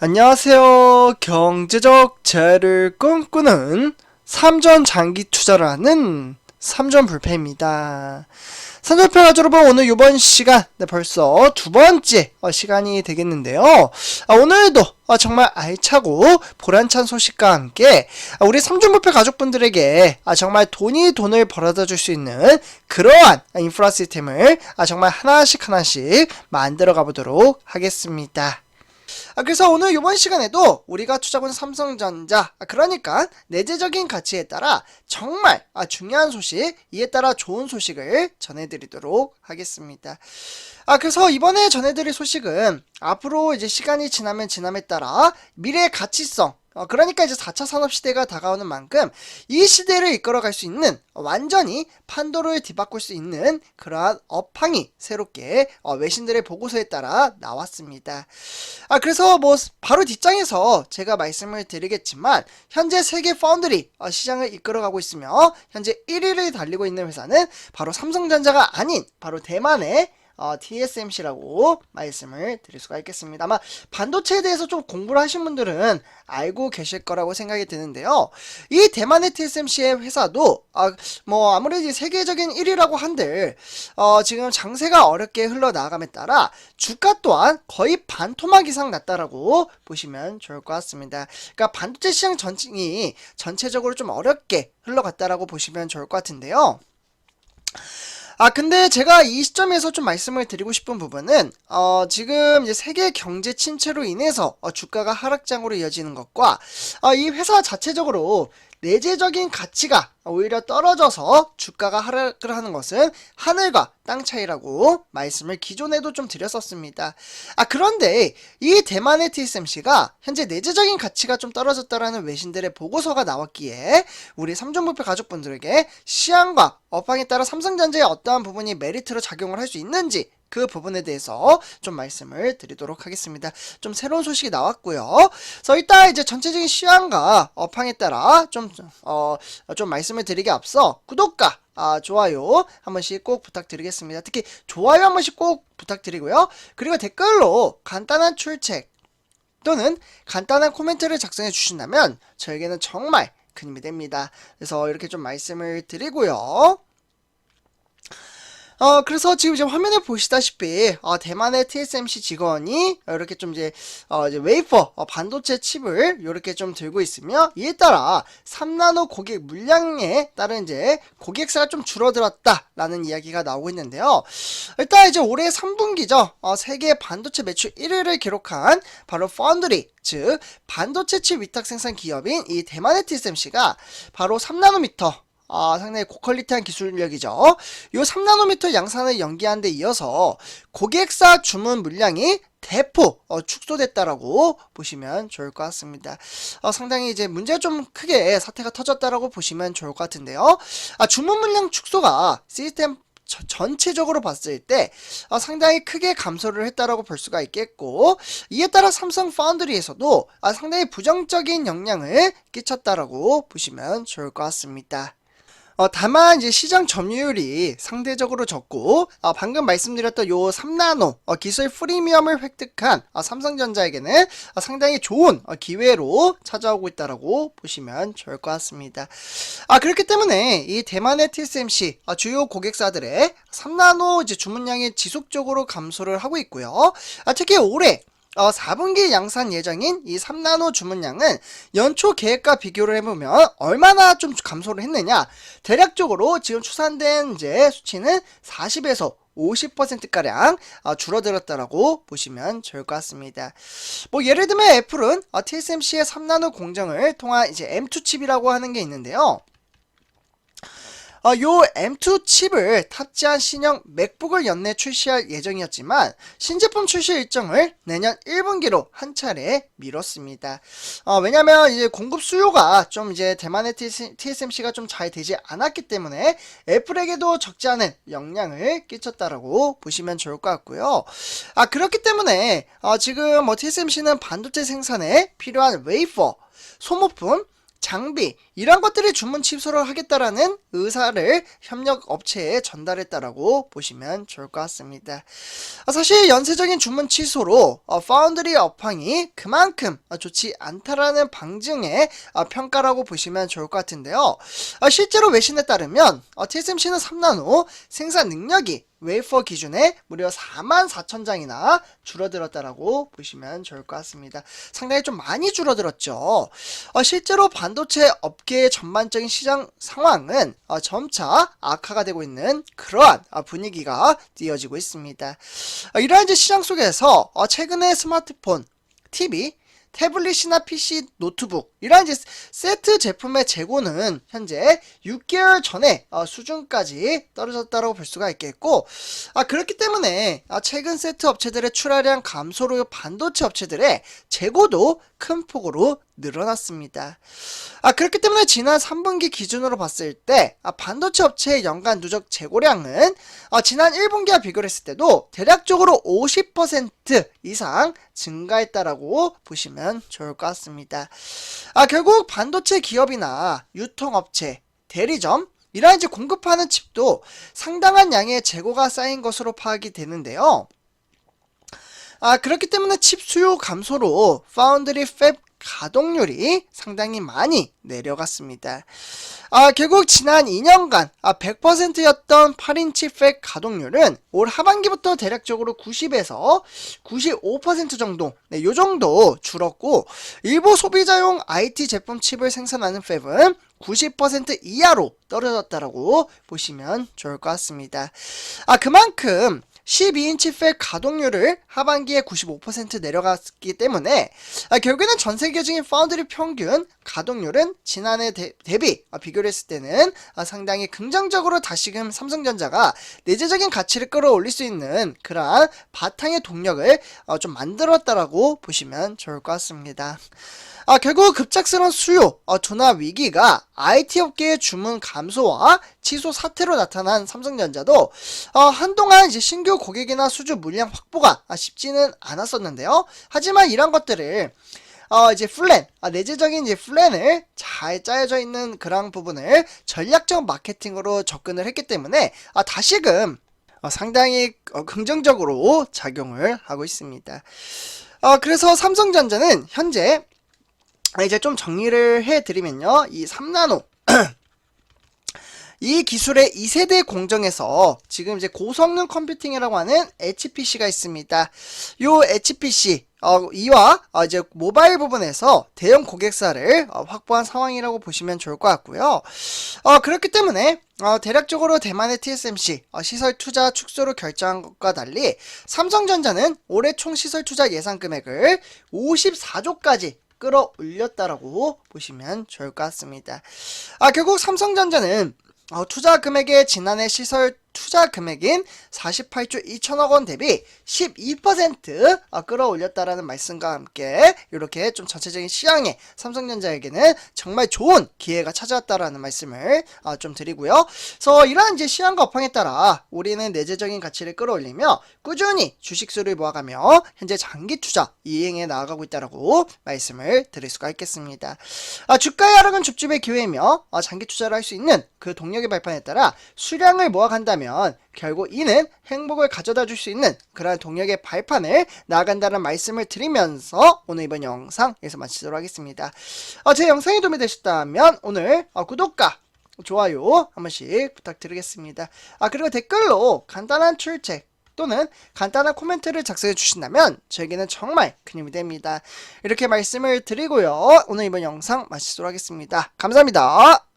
안녕하세요. 경제적 자유를 꿈꾸는 삼전 장기 투자를 하는 삼전 불패입니다. 불패 가족 여러분 오늘 이번 시간 네, 벌써 두 번째 어, 시간이 되겠는데요. 아, 오늘도 어, 정말 알차고 보란찬 소식과 함께 아, 우리 삼전 불패 가족분들에게 아, 정말 돈이 돈을 벌어다 줄 수 있는 그러한 인프라 시스템을 아, 정말 하나씩 하나씩 만들어 가보도록 하겠습니다. 아, 그래서 오늘 이번 시간에도 우리가 투자군 삼성전자, 아, 그러니까 내재적인 가치에 따라 정말 아, 중요한 소식, 이에 따라 좋은 소식을 전해드리도록 하겠습니다. 아, 그래서 이번에 전해드릴 소식은 앞으로 이제 시간이 지나면 지남에 따라 미래의 가치성, 어, 그러니까 이제 4차 산업시대가 다가오는 만큼 이 시대를 이끌어갈 수 있는 어, 완전히 판도를 뒤바꿀 수 있는 그러한 업황이 새롭게 어, 외신들의 보고서에 따라 나왔습니다. 아 그래서 뭐 바로 뒷장에서 제가 말씀을 드리겠지만 현재 세계 파운드리 어, 시장을 이끌어가고 있으며 현재 1위를 달리고 있는 회사는 바로 삼성전자가 아닌 바로 대만의 어, TSMC라고 말씀을 드릴 수가 있겠습니다. 아마 반도체에 대해서 좀 공부를 하신 분들은 알고 계실 거라고 생각이 드는데요. 이 대만의 TSMC의 회사도 아, 뭐 아무래도 세계적인 1위라고 한들 어, 지금 장세가 어렵게 흘러나감에 따라 주가 또한 거의 반토막 이상 났다라고 보시면 좋을 것 같습니다. 그러니까 반도체 시장 전이 전체적으로 좀 어렵게 흘러갔다라고 보시면 좋을 것 같은데요. 아, 근데 제가 이 시점에서 좀 말씀을 드리고 싶은 부분은, 어, 지금 이제 세계 경제 침체로 인해서 어, 주가가 하락장으로 이어지는 것과, 어, 이 회사 자체적으로 내재적인 가치가 오히려 떨어져서 주가가 하락을 하는 것은 하늘과 땅 차이라고 말씀을 기존에도 좀 드렸었습니다. 아, 그런데 이 대만의 TSMC가 현재 내재적인 가치가 좀 떨어졌다라는 외신들의 보고서가 나왔기에 우리 삼종부패 가족분들에게 시향과 업황에 따라 삼성전자의 어떠한 부분이 메리트로 작용을 할 수 있는지 그 부분에 대해서 좀 말씀을 드리도록 하겠습니다. 좀 새로운 소식이 나왔고요. 그래서 이따 이제 전체적인 시황과 업황에 따라 좀, 어, 좀 말씀을 드리기 앞서 구독과 아, 좋아요 한 번씩 꼭 부탁드리겠습니다. 특히 좋아요 한 번씩 꼭 부탁드리고요. 그리고 댓글로 간단한 출첵 또는 간단한 코멘트를 작성해 주신다면 저에게는 정말 큰 힘이 됩니다. 그래서 이렇게 좀 말씀을 드리고요. 어, 그래서 지금 이제 화면에 보시다시피, 어, 대만의 TSMC 직원이 이렇게 좀 이제, 어, 이제 웨이퍼, 어, 반도체 칩을 이렇게 좀 들고 있으며, 이에 따라 3나노 고객 물량에 따른 이제 고객사가 좀 줄어들었다라는 이야기가 나오고 있는데요. 일단 이제 올해 3분기죠. 어, 세계 반도체 매출 1위를 기록한 바로 펀드리, 즉, 반도체 칩 위탁 생산 기업인 이 대만의 TSMC가 바로 3나노미터, 아, 상당히 고퀄리티한 기술력이죠. 요 3나노미터 양산을 연기한 데 이어서 고객사 주문 물량이 대폭 어, 축소됐다라고 보시면 좋을 것 같습니다. 어, 상당히 이제 문제가 좀 크게 사태가 터졌다라고 보시면 좋을 것 같은데요. 아, 주문 물량 축소가 시스템 저, 전체적으로 봤을 때 어, 상당히 크게 감소를 했다라고 볼 수가 있겠고 이에 따라 삼성 파운드리에서도 아, 상당히 부정적인 영향을 끼쳤다라고 보시면 좋을 것 같습니다. 어, 다만 이제 시장 점유율이 상대적으로 적고 어, 방금 말씀드렸던 요 3나노 어, 기술 프리미엄을 획득한 어, 삼성전자에게는 어, 상당히 좋은 어, 기회로 찾아오고 있다라고 보시면 좋을 것 같습니다. 아 그렇기 때문에 이 대만의 TSMC 어, 주요 고객사들의 3나노 이제 주문량이 지속적으로 감소를 하고 있고요. 아, 특히 올해 어, 4분기 양산 예정인 이 3나노 주문량은 연초 계획과 비교를 해보면 얼마나 좀 감소를 했느냐. 대략적으로 지금 추산된 이제 수치는 40에서 50%가량 어, 줄어들었다라고 보시면 좋을 것 같습니다. 뭐 예를 들면 애플은 어, TSMC의 3나노 공정을 통한 이제 M2 칩이라고 하는 게 있는데요. 어, 요 M2 칩을 탑재한 신형 맥북을 연내 출시할 예정이었지만 신제품 출시 일정을 내년 1분기로 한 차례 미뤘습니다. 어, 왜냐면 이제 공급 수요가 좀 이제 대만의 TSMC가 좀 잘 되지 않았기 때문에 애플에게도 적지 않은 영향을 끼쳤다라고 보시면 좋을 것 같고요. 아 그렇기 때문에 어, 지금 뭐 TSMC는 반도체 생산에 필요한 웨이퍼 소모품 장비 이런 것들이 주문 취소를 하겠다라는 의사를 협력 업체에 전달했다라고 보시면 좋을 것 같습니다. 아, 사실 연쇄적인 주문 취소로 어, 파운드리 업황이 그만큼 어, 좋지 않다라는 방증의 어, 평가라고 보시면 좋을 것 같은데요. 어, 실제로 외신에 따르면 어, TSMC는 3나노 생산 능력이 웨이퍼 기준에 무려 4만 4천 장이나 줄어들었다라고 보시면 좋을 것 같습니다. 상당히 좀 많이 줄어들었죠. 어, 실제로 반도체 업계의 전반적인 시장 상황은 어, 점차 악화가 되고 있는 그러한 어, 분위기가 띄어지고 있습니다. 어, 이러한 이제 시장 속에서 어, 최근에 스마트폰, TV, 태블릿이나 PC, 노트북 이러한 이제 세트 제품의 재고는 현재 6개월 전에 어, 수준까지 떨어졌다고 볼 수가 있겠고 아 그렇기 때문에 아, 최근 세트 업체들의 출하량 감소로 반도체 업체들의 재고도 큰 폭으로 늘어났습니다. 아 그렇기 때문에 지난 3분기 기준으로 봤을 때 아, 반도체 업체의 연간 누적 재고량은 어, 지난 1분기와 비교를 했을 때도 대략적으로 50% 이상 증가했다라고 보시면 좋을 것 같습니다. 아 결국 반도체 기업이나 유통업체, 대리점 이러한 이제 공급하는 칩도 상당한 양의 재고가 쌓인 것으로 파악이 되는데요. 아, 그렇기 때문에 칩 수요 감소로 파운드리 팹 가동률이 상당히 많이 내려갔습니다. 아, 결국 지난 2년간 아, 100%였던 8인치 팹 가동률은 올 하반기부터 대략적으로 90에서 95% 정도, 네, 요 정도 줄었고, 일부 소비자용 IT 제품 칩을 생산하는 팹은 90% 이하로 떨어졌다라고 보시면 좋을 것 같습니다. 아, 그만큼 12인치 팹 가동률을 하반기에 95% 내려갔기 때문에 아, 결국에는 전 세계적인 파운드리 평균 가동률은 지난해 대, 비 아, 비교를 했을 때는 아, 상당히 긍정적으로 다시금 삼성전자가 내재적인 가치를 끌어올릴 수 있는 그러한 바탕의 동력을 어, 좀 만들었다라고 보시면 좋을 것 같습니다. 아, 결국 급작스러운 수요, 어, 둔화 위기가 IT 업계의 주문 감소와 취소 사태로 나타난 삼성전자도 어, 한동안 이제 신규 고객이나 수주 물량 확보가 아, 쉽지는 않았었는데요. 하지만 이런 것들을 어, 이제 플랜, 아, 내재적인 이제 플랜을 잘 짜여져 있는 그런 부분을 전략적 마케팅으로 접근을 했기 때문에 아, 다시금 어, 상당히 어, 긍정적으로 작용을 하고 있습니다. 어, 그래서 삼성전자는 현재 아, 이제 좀 정리를 해드리면요. 이 3나노. 이 기술의 2세대 공정에서 지금 이제 고성능 컴퓨팅이라고 하는 HPC가 있습니다. 요 HPC, 어, 이와 어, 이제 모바일 부분에서 대형 고객사를 어, 확보한 상황이라고 보시면 좋을 것 같고요. 어, 그렇기 때문에 어, 대략적으로 대만의 TSMC 어, 시설 투자 축소를 결정한 것과 달리 삼성전자는 올해 총 시설 투자 예상 금액을 54조까지 끌어올렸다라고 보시면 좋을 것 같습니다. 아, 결국 삼성전자는 어, 투자 금액의 지난해 시설 투자 금액인 48조 2천억 원 대비 12% 어, 끌어올렸다라는 말씀과 함께 이렇게 좀 전체적인 시황에 삼성전자에게는 정말 좋은 기회가 찾아왔다라는 말씀을 어, 좀 드리고요. 그래서 이러한 이제 시황과 업황에 따라 우리는 내재적인 가치를 끌어올리며 꾸준히 주식수를 모아가며 현재 장기 투자 이행해 나아가고 있다라고 말씀을 드릴 수가 있겠습니다. 아, 주가의 하락은 줍줍의 기회이며 어, 장기 투자를 할 수 있는 그 동력의 발판에 따라 수량을 모아간다면 결국 이는 행복을 가져다 줄 수 있는 그러한 동력의 발판을 나아간다는 말씀을 드리면서 오늘 이번 영상 여기서 마치도록 하겠습니다. 어, 제 영상이 도움이 되셨다면 오늘 어, 구독과 좋아요 한 번씩 부탁드리겠습니다. 아 그리고 댓글로 간단한 출첵 또는 간단한 코멘트를 작성해 주신다면 저에게는 정말 큰 힘이 됩니다. 이렇게 말씀을 드리고요. 오늘 이번 영상 마치도록 하겠습니다. 감사합니다.